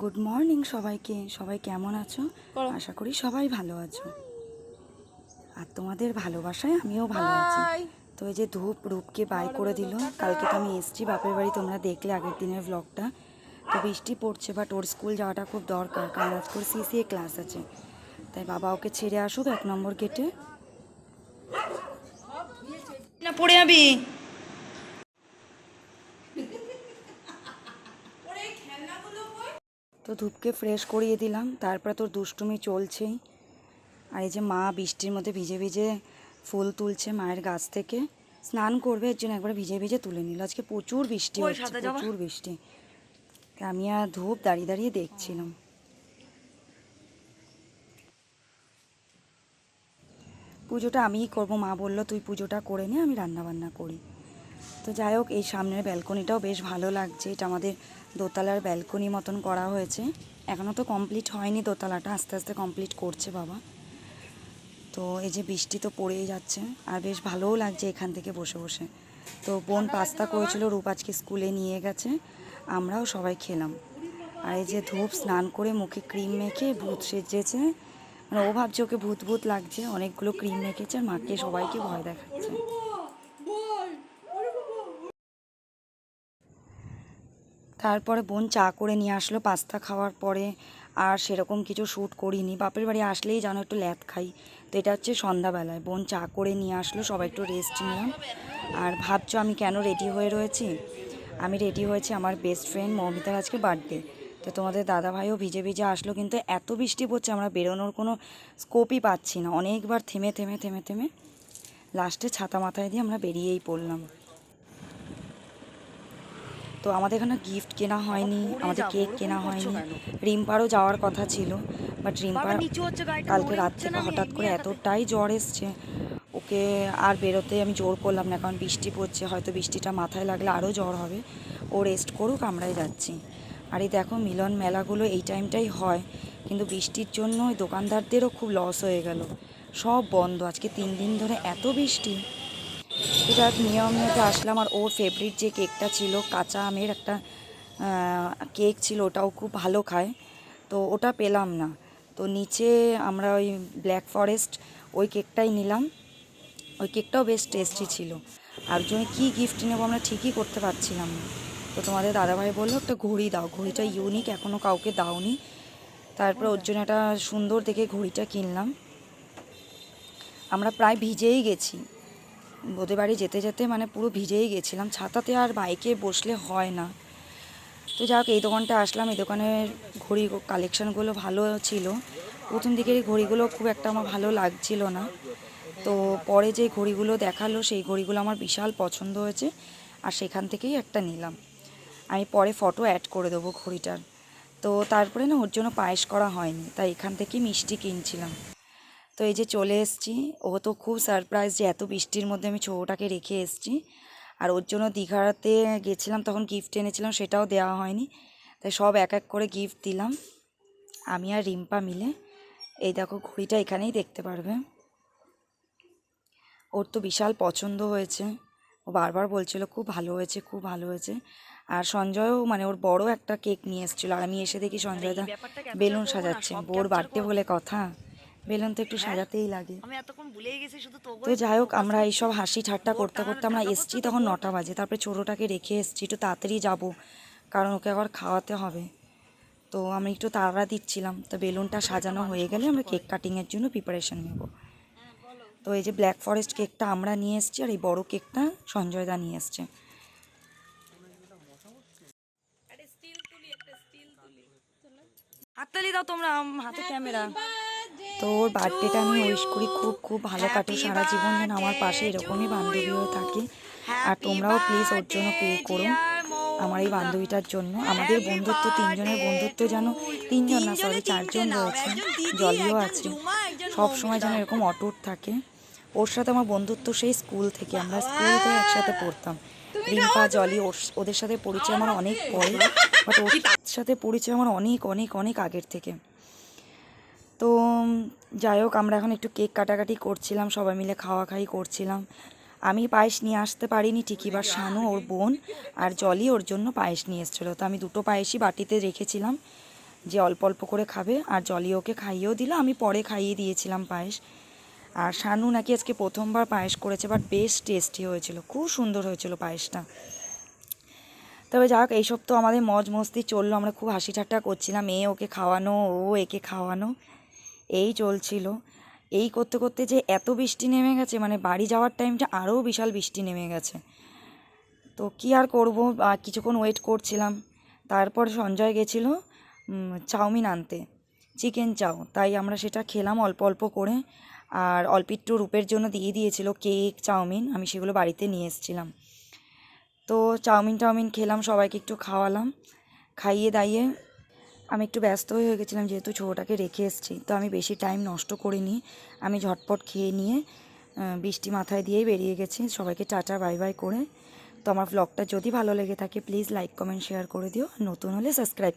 Good morning সবাইকে। সবাই কেমন আছো? আশা করি সবাই ভালো আছো। আর তোমাদের ভালোবাসায় আমিও ভালো আছি। তো এই যে ধূপ রূপকে বাই করে দিল। কালকে তো আমি এসছি বাপের বাড়ি তোমরা দেখলে আগের দিনের ব্লগটা তো বৃষ্টি পড়ছে বাট ওর স্কুল যাওয়াটা খুব দরকার কারণ আজকে ওর সিসিএ ক্লাস আছে। তাই বাবা ওকে ছেড়ে আসুক এক নম্বর গেটে না পড়ে যাবি? ধূপকে ফ্রেশ করিয়ে দিলাম তারপরে তোর দুষ্টুমি চলছেই। আর এই যে মা বৃষ্টির মধ্যে ভিজে ভিজে ফুল তুলছে মায়ের গাছ থেকে স্নান করবে এর জন্য একবার ভিজে ভিজে তুলে নিল। আজকে প্রচুর বৃষ্টি হচ্ছে প্রচুর বৃষ্টি। আমি আর ধূপ দাঁড়িয়ে দাঁড়িয়ে দেখছিলাম। পুজোটা আমিই করব মা বলল তুই পুজোটা করে নে আমি রান্না বান্না করি। তো যাই হোক, এই সামনের ব্যালকনিটাও বেশ ভালো লাগছে। এটা আমাদের দোতলার ব্যালকনি মতন করা হয়েছে। এখনও তো কমপ্লিট হয়নি দোতলাটা, আস্তে আস্তে কমপ্লিট করছে বাবা। তো এই যে বৃষ্টি তো পড়েই যাচ্ছে, আর বেশ ভালোও লাগছে এখান থেকে বসে বসে। তো বোন পাস্তা করেছিল, রূপ আজকে স্কুলে নিয়ে গেছে, আমরাও সবাই খেলাম। আর এই যে ধূপ স্নান করে মুখে ক্রিম মেখে ভূত সেজেছে মানে ও ভাবছে ওকে ভূত ভূত লাগছে, অনেকগুলো ক্রিম মেখেছে, আর মাকে সবাইকে ভয় দেখাচ্ছে। তারপরে বোন চা করে নিয়ে আসলো, পাস্তা খাওয়ার পরে আর সেরকম কিছু শ্যুট করিনি। বাপের বাড়ি আসলেই যেন একটু ল্যাদ খাই। তো এটা হচ্ছে সন্ধ্যাবেলায়। বোন চা করে নিয়ে আসলো, সবাই একটু রেস্ট নিলাম আর ভাবছ আমি কেন রেডি হয়ে রয়েছি? আমি রেডি হয়েছি আমার বেস্ট ফ্রেন্ড মৌমিতার আজকে বার্থডে তো তোমাদের দাদাভাইও ভিজে ভিজে আসলো, কিন্তু এত বৃষ্টি পড়ছে, আমরা বেরোনোর কোনো স্কোপই পাচ্ছি না। অনেকবার থেমে থেমে থেমে থেমে লাস্টে ছাতা মাথায় দিয়ে আমরা বেরিয়েই পড়লাম। তো আমাদের এখানে গিফট কেনা হয়নি আমাদের কেক কেনা হয়নি। রিম্পারও যাওয়ার কথা ছিল বাট রিম্পার কালকে রাত থেকে হঠাৎ করে এতটাই জ্বর এসছে ওকে আর বেরোতে আমি জোর করলাম না কারণ বৃষ্টি পড়ছে হয়তো বৃষ্টিটা মাথায় লাগলে আরও জ্বর হবে। ও রেস্ট করুক আমরাই যাচ্ছি। আর এই দেখো মিলন মেলাগুলো এই টাইমটাই হয় কিন্তু বৃষ্টির জন্য ওই দোকানদারদেরও খুব লস হয়ে গেল। সব বন্ধ আজকে তিন দিন ধরে এত বৃষ্টি। এটা নিয়মিত আসলাম। আর ওর ফেভারিট যে কেকটা ছিল, কাঁচা আমের একটা কেক ছিল, ওটাও খুব ভালো খায়। তো ওটা পেলাম না। তো নিচে আমরা ওই ব্ল্যাক ফরেস্ট ওই কেকটাই নিলাম। ওই কেকটাও বেশ টেস্টি ছিল। আর জন্য কী গিফট নেব আমরা ঠিকই করতে পারছিলাম না। তো তোমাদের দাদাভাই বলল, একটা ঘড়ি দাও। ঘড়িটা ইউনিক এখনও কাউকে দাওনি। তারপর ওর জন্য একটা সুন্দর দেখে ঘড়িটা কিনলাম। আমরা প্রায় ভিজেই গেছি। ওদের বাড়ি যেতে যেতে মানে পুরো ভিজেই গেছিলাম। ছাতাতে আর বাইকে বসলে হয় না। তো যাই হোক, এই দোকানটা আসলাম। এই দোকানের ঘড়ি কালেকশানগুলো ভালো ছিল। প্রথম দিকের এই ঘড়িগুলো খুব একটা আমার ভালো লাগছিল না। তো পরে যে ঘড়িগুলো দেখাল, সেই ঘড়িগুলো আমার বিশাল পছন্দ হয়েছে আর সেখান থেকেই একটা নিলাম। আমি পরে ফটো অ্যাড করে দেবো ঘড়িটার। তো তারপরে না ওর জন্য পায়েস করা হয়নি, তাই এখান থেকেই মিষ্টি কিনছিলাম। তো এই যে চলে এসেছি। ও তো খুব সারপ্রাইজ যে এত বৃষ্টির মধ্যে আমি ছোটোটাকে রেখে এসেছি। আর ওর জন্য দীঘাতে গেছিলাম তখন গিফট এনেছিলাম সেটাও দেওয়া হয়নি। তাই সব এক এক করে গিফট দিলাম। আমি আর রিম্পা মিলে। এই দেখো ঘড়িটা এখানেই দেখতে পারবে। ওর তো বিশাল পছন্দ হয়েছে। ও বারবার বলছিল খুব ভালো হয়েছে খুব ভালো হয়েছে। আর সঞ্জয়ও মানে ওর বড় একটা কেক নিয়ে এসেছিল। আর আমি এসে দেখি সঞ্জয়দা ব্যাপারটা capture বেলুন সাজাচ্ছে। বোর বার্থডে বলে কথা। বেলুন তো একটু হ্যাঁ। সাজাতেই লাগে। আমি এতক্ষণ ভুলেই গেছি শুধু তো তো যাই হোক আমরা এইসব হাসি ঠাট্টা করতে করতে আমরা এসছি তখন নটা বাজে তারপরে ছোটোটাকে রেখে এসছি একটু তাড়াতাড়ি যাব কারণ ওকে আবার খাওয়াতে হবে। তো আমি একটু তাড়া দিচ্ছিলাম তো বেলুনটা সাজানো হয়ে গেলে আমরা কেক কাটিংয়ের জন্য প্রিপারেশন নেব। তো এই যে ব্ল্যাক ফরেস্ট কেকটা আমরা নিয়ে এসেছি আর এই বড় কেকটা সঞ্জয়দা নিয়ে এসছে। হাততালি দাও তোমরা হাতে ক্যামেরা। তো ওর বার্থডেটা আমি উইশ করি। খুব খুব ভালো কাটুক। সারা জীবন যেন আমার পাশে এরকমই বান্ধবী হয়ে থাকে। আর তোমরাও প্লিজ ওর জন্য পে করো। আমার এই বান্ধবীটার জন্য। আমাদের বন্ধুত্ব তিনজনের বন্ধুত্ব যেন তিনজন না সরি চারজন রয়েছে। জলিও আছে। সব সময় যেন এরকম অটুট থাকে। ওর সাথে আমার বন্ধুত্ব সেই স্কুল থেকে। আমরা স্কুল থেকে একসাথে পড়তাম। রিম্পা জলি ওর ওদের সাথে পরিচয় আমার অনেক পরে। বাট ওর সাথে পরিচয় আমার অনেক অনেক অনেক আগের থেকে। তো, যাই হোক, আমরা এখন একটু কেক কাটাকাটি করছিলাম, সবাই মিলে খাওয়া খাই করছিলাম। আমি পায়েস নিয়ে আসতে পারিনি ঠিকই বা শানু ওর বোন আর জলি ওর জন্য পায়েস নিয়ে এসেছিল। তো আমি দুটো পায়েসই বাটিতে রেখেছিলাম, যে অল্প অল্প করে খাবে, আর জলি ওকে খাইয়েও দিল। আমি পরে খাইয়ে দিয়েছিলাম পায়েস। আর শানু নাকি আজকে প্রথমবার পায়েস করেছে বাট বেশ টেস্টি হয়েছিল। খুব সুন্দর হয়েছিল পায়েসটা। তবে যাক এইসব তো আমাদের মজ মস্তি চলল, আমরা খুব হাসি ঠাট্টা করছিলাম, এ ওকে খাওয়ানো, ও একে খাওয়ানো। এই চলছিল। এই করতে করতে যে এত বৃষ্টি নেমে গেছে মানে বাড়ি যাওয়ার টাইমটা আরও বিশাল বৃষ্টি নেমে গেছে। তো কি আর করব? কিছুক্ষণ ওয়েট করছিলাম। তারপর সঞ্জয় গেছিল চাউমিন আনতে চিকেন চাও তাই আমরা সেটা খেলাম অল্প অল্প করে। আর অল্প একটু রূপের জন্য দিয়ে দিয়েছিল কেক চাউমিন। আমি সেগুলো বাড়িতে নিয়ে এসেছিলাম। তো চাউমিন টাউমিন খেলাম, সবাইকে একটু খাওয়ালাম। খাইয়ে দাইয়ে আমি একটু ব্যস্ত হয়ে গেছিলাম যেহেতু ছোটোটাকে রেখে এসেছি, তো আমি বেশি টাইম নষ্ট করিনি। আমি ঝটপট খেয়ে নিয়ে বৃষ্টি মাথায় দিয়েই বেরিয়ে গেছি। সবাইকে টাটা, বাই বাই করে। তো আমার ব্লগটা যদি ভালো লেগে থাকে প্লিজ লাইক কমেন্ট শেয়ার করে দিও। নতুন হলে সাবস্ক্রাইব